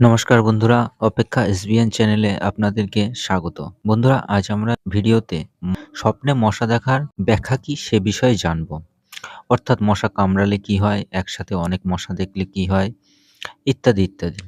নমস্কার বন্ধুরা, অপেক্ষা এসবিএন চ্যানেলে আপনাদেরকে স্বাগত। বন্ধুরা, আজ আমরা ভিডিওতে স্বপ্নে মশা দেখার ব্যাখ্যা কি সে বিষয়ে জানব। অর্থাৎ মশা কামড়ালে কি হয়, একসাথে অনেক মশা দেখলে কি হয়, ইত্যাদি ইত্যাদি।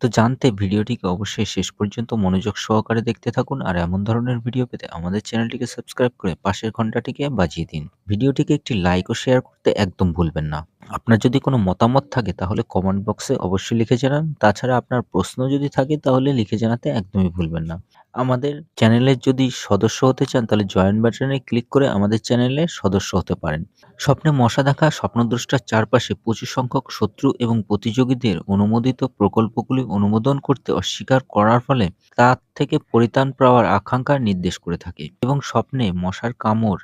তো জানতে ভিডিওটিকে অবশ্যই শেষ পর্যন্ত মনোযোগ সহকারে দেখতে থাকুন আর এমন ধরনের ভিডিও পেতে আমাদের চ্যানেলটিকে সাবস্ক্রাইব করে পাশের ঘন্টাটিকে বাজিয়ে দিন। ভিডিওটিকে একটি লাইক ও শেয়ার করতে একদম ভুলবেন না। আপনার যদি কোনো মতামত থাকে, তাহলে কমেন্ট বক্সে অবশ্যই লিখে জানান। তাছাড়া আপনার প্রশ্ন যদি থাকে, তাহলে লিখে জানাতে একদমই ভুলবেন না। আমাদের চ্যানেলের যদি সদস্য হতে চান, তাহলে জয়েন বাটনে ক্লিক করে আমাদের চ্যানেলে সদস্য হতে পারেন। স্বপ্নে মশা দেখা, স্বপ্নদ্রষ্টার চারপাশে প্রচুর সংখ্যক শত্রু এবং প্রতিযোগীদের অনুমোদিত প্রকল্পগুলি অনুমোদন করতে অস্বীকার করার ফলে তার থেকে পরিত্রাণ পাওয়ার আকাঙ্ক্ষা নির্দেশ করে থাকে এবং স্বপ্নে মশার কামড়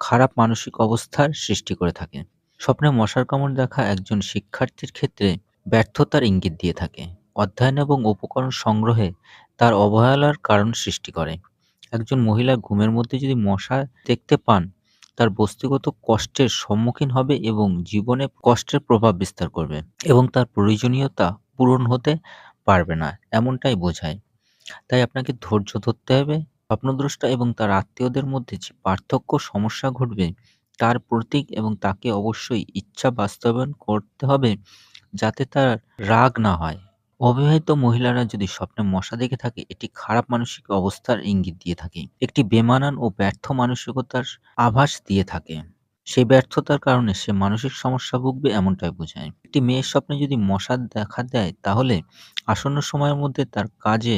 খারাপ মানসিক অবস্থার সৃষ্টি করে থাকে। স্বপ্নে মশার কামড় দেখা একজন শিক্ষার্থীর ক্ষেত্রে ব্যর্থতার ইঙ্গিত দিয়ে থাকে। অধ্যয়ন এবং উপকরণ সংগ্রহে তার অবহেলার কারণ সৃষ্টি করে। একজন মহিলা ঘুমের মধ্যে যদি মশা দেখতে পান, তার বস্তুগত কষ্টের সম্মুখীন হবে এবং জীবনে কষ্টের প্রভাব বিস্তার করবে এবং তার প্রয়োজনীয়তা পূরণ হতে পারবে না, এমনটাই বোঝায়। তাই আপনাকে ধৈর্য ধরতে হবে। স্বপ্নদ্রষ্টা এবং তার আত্মীয়দের মধ্যে যে পার্থক্য সমস্যা ঘটবে তার প্রতীক এবং তাকে অবশ্যই ইচ্ছা বাস্তবায়ন করতে হবে যাতে তার রাগ না হয়। অবিবাহিত মহিলারা যদি স্বপ্নে মশা দেখে থাকে, এটি খারাপ মানসিক অবস্থার ইঙ্গিত দিয়ে থাকে। একটি বেমানান ও ব্যর্থ মানসিকতার আভাস দিয়ে থাকে। সেই ব্যর্থতার কারণে সে মানসিক সমস্যা ভুগবে এমনটাই বোঝায়। একটি মেয়ের স্বপ্নে যদি মশা দেখা দেয়, তাহলে আসন্ন সময়ের মধ্যে তার কাজে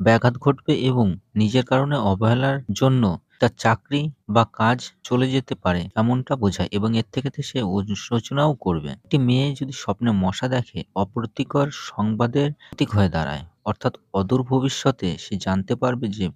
ব্যাঘাত ঘটবে এবং নিজের কারণে অবহেলার জন্য তার চাকরি বা কাজ চলে যেতে পারে এমনটা বোঝায় এবং এর থেকে সে অনুশোচনাও করবে। একটি মেয়ে যদি স্বপ্নে মশা দেখে, অপ্রতিকর সংবাদের প্রতীক হয়ে দাঁড়ায়। অর্থাৎ অদূর ভবিষ্যতে সে জানতে পারবে যে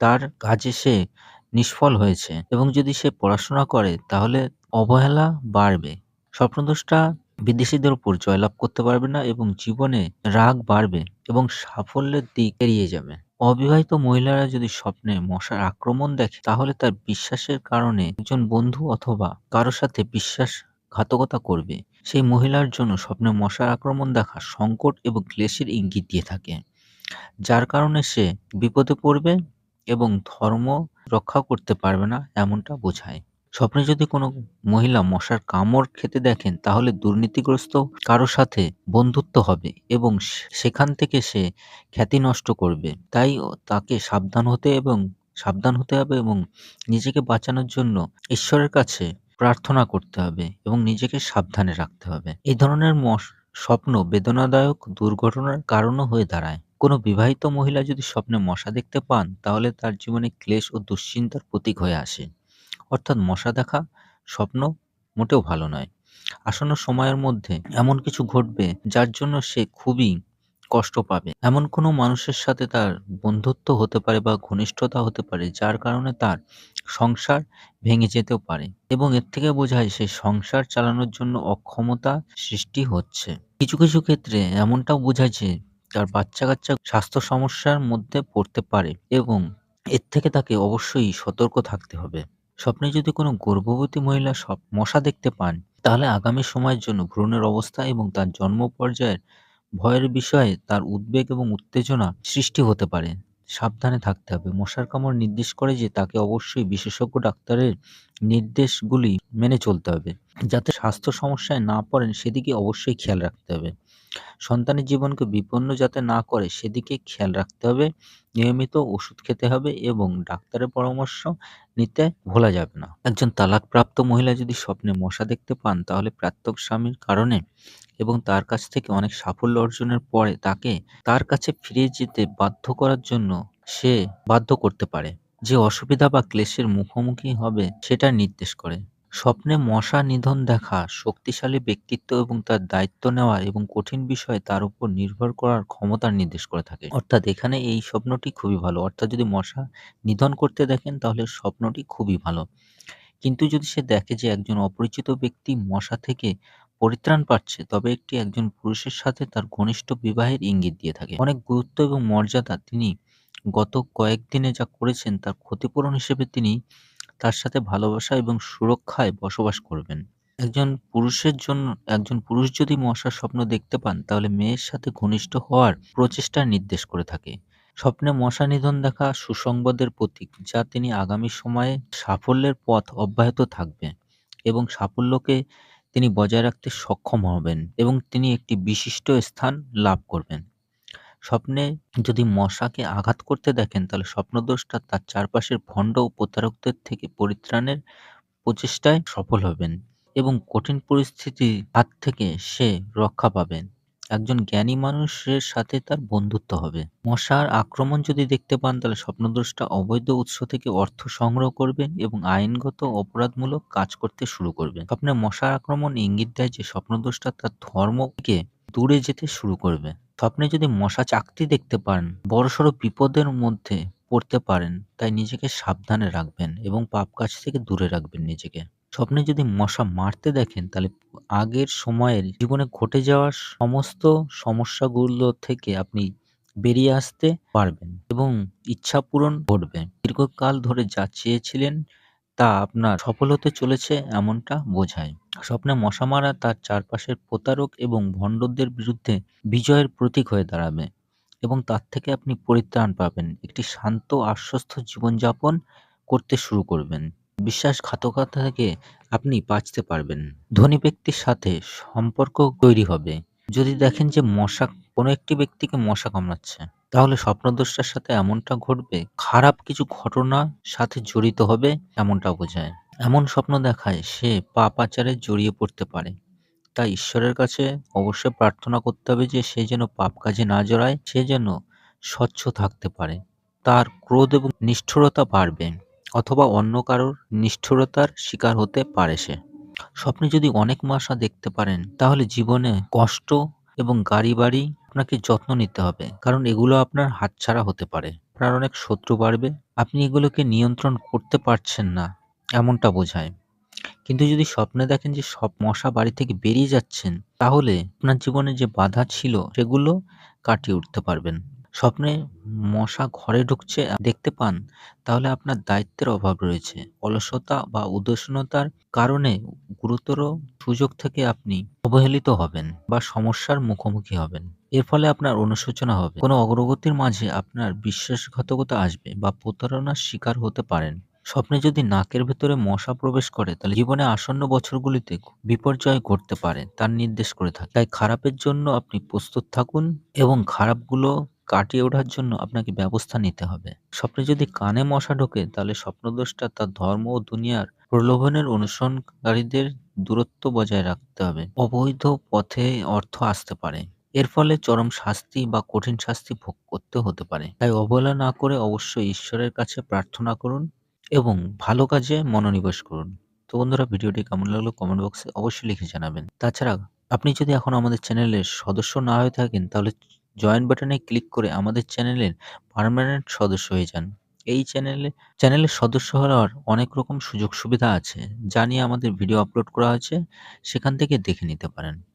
তার কাজে সে নিষ্ফল হয়েছে এবং যদি সে পড়াশোনা করে, তাহলে অবহেলা বাড়বে। স্বপ্নদোষটা বিদেশিদের উপর জয়লাভ করতে পারবে না এবং জীবনে রাগ বাড়বে এবং সাফল্যের দিক এড়িয়ে যাবে। অবিবাহিত মহিলারা যদি স্বপ্নে মশার আক্রমণ দেখে, তাহলে তার বিশ্বাসের কারণে একজন বন্ধু অথবা কারও সাথে বিশ্বাসঘাতকতা করবে। সেই মহিলার জন্য স্বপ্নে মশার আক্রমণ দেখা সংকট এবং ক্লেশের ইঙ্গিত দিয়ে থাকে, যার কারণে সে বিপদে পড়বে এবং ধর্ম রক্ষা করতে পারবে না এমনটা বোঝায়। স্বপ্নে যদি কোনো মহিলা মশার কামড় খেতে দেখেন, তাহলে দুর্নীতিগ্রস্ত কারও সাথে বন্ধুত্ব হবে এবং সেখান থেকে সে খ্যাতি নষ্ট করবে। তাই তাকে সাবধান হতে এবং, সাবধান হতে হবে এবং নিজেকে বাঁচানোর জন্য ঈশ্বরের কাছে প্রার্থনা করতে হবে এবং নিজেকে সাবধানে রাখতে হবে। এই ধরনের স্বপ্ন বেদনাদায়ক দুর্ঘটনার কারণও হয়ে দাঁড়ায়। কোনো বিবাহিত মহিলা যদি স্বপ্নে মশা দেখতে পান, তাহলে তার জীবনে ক্লেশ ও দুশ্চিন্তার প্রতীক হয়ে আসে। অর্থাৎ মশা দেখা স্বপ্ন মোটেও ভালো নয়। আসন্ন সময়ের মধ্যে এমন কিছু ঘটবে যার জন্য সে খুবই কষ্ট পাবে। এমন কোনো মানুষের সাথে তার বন্ধুত্ব হতে পারে বা ঘনিষ্ঠতা হতে পারে যার কারণে তার সংসার ভেঙে যেতেও পারে এবং এর থেকে বোঝায় সে সংসার চালানোর জন্য অক্ষমতা সৃষ্টি হচ্ছে। কিছু কিছু ক্ষেত্রে এমনটাও বোঝায় যে তার বাচ্চা কাচ্চা স্বাস্থ্য সমস্যার মধ্যে পড়তে পারে এবং এর থেকে তাকে অবশ্যই সতর্ক থাকতে হবে। স্বপ্নে যদি কোনো গর্ভবতী মহিলা সব মশা দেখতে পান, তাহলে আগামী সময়ের জন্য ভ্রূণের অবস্থা এবং তার জন্ম পর্যায়ের ভয়ের বিষয়ে তার উদ্বেগ এবং উত্তেজনা সৃষ্টি হতে পারে। সাবধানে থাকতে হবে। মশার কামড় নির্দেশ করে যে তাকে অবশ্যই বিশেষজ্ঞ ডাক্তারের নির্দেশগুলি মেনে চলতে হবে। যাতে স্বাস্থ্য সমস্যায় না পড়েন, সেদিকে অবশ্যই খেয়াল রাখতে হবে। সন্তানের জীবনকে বিপন্ন যাতে না করে, সেদিকে খেয়াল রাখতে হবে। নিয়মিত ওষুধ খেতে হবে এবং ডাক্তারের পরামর্শ নিতে ভোলা যাবে না। একজন তালাকপ্রাপ্ত মহিলা যদি স্বপ্নে মশা দেখতে পান, তাহলে প্রাত্যক স্বামীর কারণে এবং তার কাছ থেকে অনেক সাফল্য অর্জনের পরে তাকে তার কাছে ফিরে যেতে বাধ্য করার জন্য সে বাধ্য করতে পারে। যে অসুবিধা বা ক্লেশের মুখোমুখি হবে সেটা নির্দেশ করে। স্বপ্নে মশা নিধন দেখা, শক্তিশালী ব্যক্তিত্ব এবং তার দায়িত্ব নেওয়া এবং কঠিন বিষয়ে তার উপর নির্ভর করার ক্ষমতার নির্দেশ করে থাকে। অর্থাৎ এখানে এই স্বপ্নটি খুবই ভালো। অর্থাৎ যদি মশা নিধন করতে দেখেন তাহলে স্বপ্নটি খুবই ভালো। কিন্তু যদি সে দেখে যে একজন অপরিচিত ব্যক্তি মশা থেকে পরিত্রাণ পাচ্ছে, তবে একটি একজন পুরুষের সাথে তার ঘনিষ্ঠ বিবাহের ইঙ্গিত দিয়ে থাকে। অনেক গুরুত্ব এবং মর্যাদা তিনি গত কয়েকদিনে যা করেছেন তার ক্ষতিপূরণ হিসেবে তিনি তার সাথে ভালোবাসা এবং সুরক্ষায় বসবাস করবেন। একজন পুরুষের জন্য, একজন পুরুষ যদি মশার স্বপ্ন দেখতে পান, তাহলে মেয়ের সাথে ঘনিষ্ঠ হওয়ার প্রচেষ্টা নির্দেশ করে থাকে। স্বপ্নে মশা নিধন দেখা সুসংবাদের প্রতীক, যা তিনি আগামী সময়ে সাফল্যের পথ অব্যাহত থাকবে এবং সাফল্যকে তিনি বজায় রাখতে সক্ষম হবেন এবং তিনি একটি বিশিষ্ট স্থান লাভ করবেন। স্বপ্নে যদি মশাকে আঘাত করতে দেখেন, তাহলে স্বপ্নদ্রষ্টা তার চারপাশের ভণ্ড ও প্রতারকদের থেকে পরিত্রাণের প্রচেষ্টায় সফল হবেন এবং কঠিন পরিস্থিতির হাত থেকে সে রক্ষা পাবেন। একজন জ্ঞানী মানুষের সাথে তার বন্ধুত্ব হবে। মশার আক্রমণ যদি দেখতে পান, তাহলে স্বপ্নদ্রষ্টা অবৈধ উৎস থেকে অর্থ সংগ্রহ করবেন এবং আইনগত অপরাধমূলক কাজ করতে শুরু করবেন। স্বপ্নে মশার আক্রমণ ইঙ্গিত দেয় যে স্বপ্নদ্রষ্টা তার ধর্মকে দূরে যেতে শুরু করবে। স্বপ্নে যদি মশা চাকতি দেখতে পান বড়সড় বিপদের মধ্যে পড়তে পারেন, তাই নিজেকে সাবধানে রাখবেন এবং পাপ কাজ থেকে দূরে রাখবেন নিজেকে। স্বপ্নে যদি মশা মারতে দেখেন, তাহলে আগের সময়ের জীবনে ঘটে যাওয়া সমস্ত সমস্যাগুলো থেকে আপনি বেরিয়ে আসতে পারবেন এবং ইচ্ছা পূরণ ঘটবে। দীর্ঘকাল ধরে যা চেয়েছিলেন, তা আপনার সফল হতে চলেছে এমনটা বোঝায়। স্বপ্নে মশা মারা তার চারপাশের প্রতারক এবং ভণ্ডদের বিরুদ্ধে বিজয়ের প্রতীক হয়ে দাঁড়াবে এবং তার থেকে আপনি পরিত্রাণ পাবেন। একটি শান্ত, আশ্বস্ত জীবনযাপন করতে শুরু করবেন। বিশ্বাসঘাতকতা থেকে আপনি বাঁচতে পারবেন। ধনী ব্যক্তির সাথে সম্পর্ক তৈরি হবে। যদি দেখেন যে মশা কোনো একটি ব্যক্তিকে মশা কামড়াচ্ছে, তাহলে স্বপ্নদ্রষ্টার সাথে এমনটা ঘটবে, খারাপ কিছু ঘটনা সাথে জড়িত হবে এমনটা বোঝায়। এমন স্বপ্ন দেখায় সে পাপাচারে জড়িয়ে পড়তে পারে। তাই ঈশ্বরের কাছে অবশ্যই প্রার্থনা করতে হবে যে সে যেন পাপ কাজে না জড়ায়, সে যেন স্বচ্ছ থাকতে পারে। তার ক্রোধ এবং নিষ্ঠুরতা বাড়বে অথবা অন্য কারোর নিষ্ঠুরতার শিকার হতে পারে সে। স্বপ্নে যদি অনেক মশা দেখতে পারেন, তাহলে জীবনে কষ্ট এবং গাড়ি বাড়ি আপনাকে যত্ন নিতে হবে, কারণ এগুলো আপনার হাতছাড়া হতে পারে। আপনার অনেক শত্রু বাড়বে, আপনি এগুলোকে নিয়ন্ত্রণ করতে পারছেন না। এমনটা বোঝায়। কিন্তু যদি স্বপ্নে দেখেন যে সব মশা বাড়ি থেকে বেরিয়ে যাচ্ছেন, তাহলে আপনার জীবনে যে বাধা ছিল, সেগুলো কাটিয়ে উঠতে পারবেন। স্বপ্নে মশা ঘরে ঢুকছে দেখতে পান, তাহলে আপনার দায়িত্বের অভাব রয়েছে। অলসতা বা উদাসীনতার কারণে গুরুতর সুযোগ থেকে আপনি অবহেলিত হবেন বা সমস্যার মুখোমুখি হবেন। এর ফলে আপনার অনুশোচনা হবে। কোনো অগ্রগতির মাঝে আপনার বিশ্বাসঘাতকতা আসবে বা প্রতারণার শিকার হতে পারেন। স্বপ্নে যদি নাকের ভেতরে মশা প্রবেশ করে, তাহলে জীবনে আসন্ন বছরগুলিতে বিপর্যয় ঘটতে পারে, তার নির্দেশ করে থাকে। তাই খারাপের জন্য আপনি প্রস্তুত থাকুন এবং খারাপগুলো কাটিয়ে ওঠার জন্য আপনাকে ব্যবস্থা নিতে হবে। স্বপ্নে যদি কানে মশা ঢোকে, তাহলে স্বপ্নদোষটা তার ধর্ম ও দুনিয়ার প্রলোভনের অনুসরণকারীদের দূরত্ব বজায় রাখতে হবে। অবৈধ পথে অর্থ আসতে পারে। এর ফলে চরম শাস্তি বা কঠিন শাস্তি ভোগ করতে হতে পারে। তাই অবহেলা না করে অবশ্যই ঈশ্বরের কাছে প্রার্থনা করুন। এবং ভালো কাজে মনোনিবেশ করুন। তো বন্ধুরা, ভিডিওটি কেমন লাগল কমেন্ট বক্সে অবশ্যই লিখে জানাবেন। তাছাড়া, আপনি যদি এখন আমাদের চ্যানেলের সদস্য না হয়ে থাকেন, তাহলে জয়েন বাটনে ক্লিক করে আমাদের চ্যানেলের পার্মানেন্ট সদস্য হয়ে যান। এই চ্যানেলে, চ্যানেলের সদস্য হওয়ার অনেক রকম সুযোগ সুবিধা আছে, যা নিয়ে আমাদের ভিডিও আপলোড করা হয়েছে, সেখান থেকে দেখে নিতে পারেন।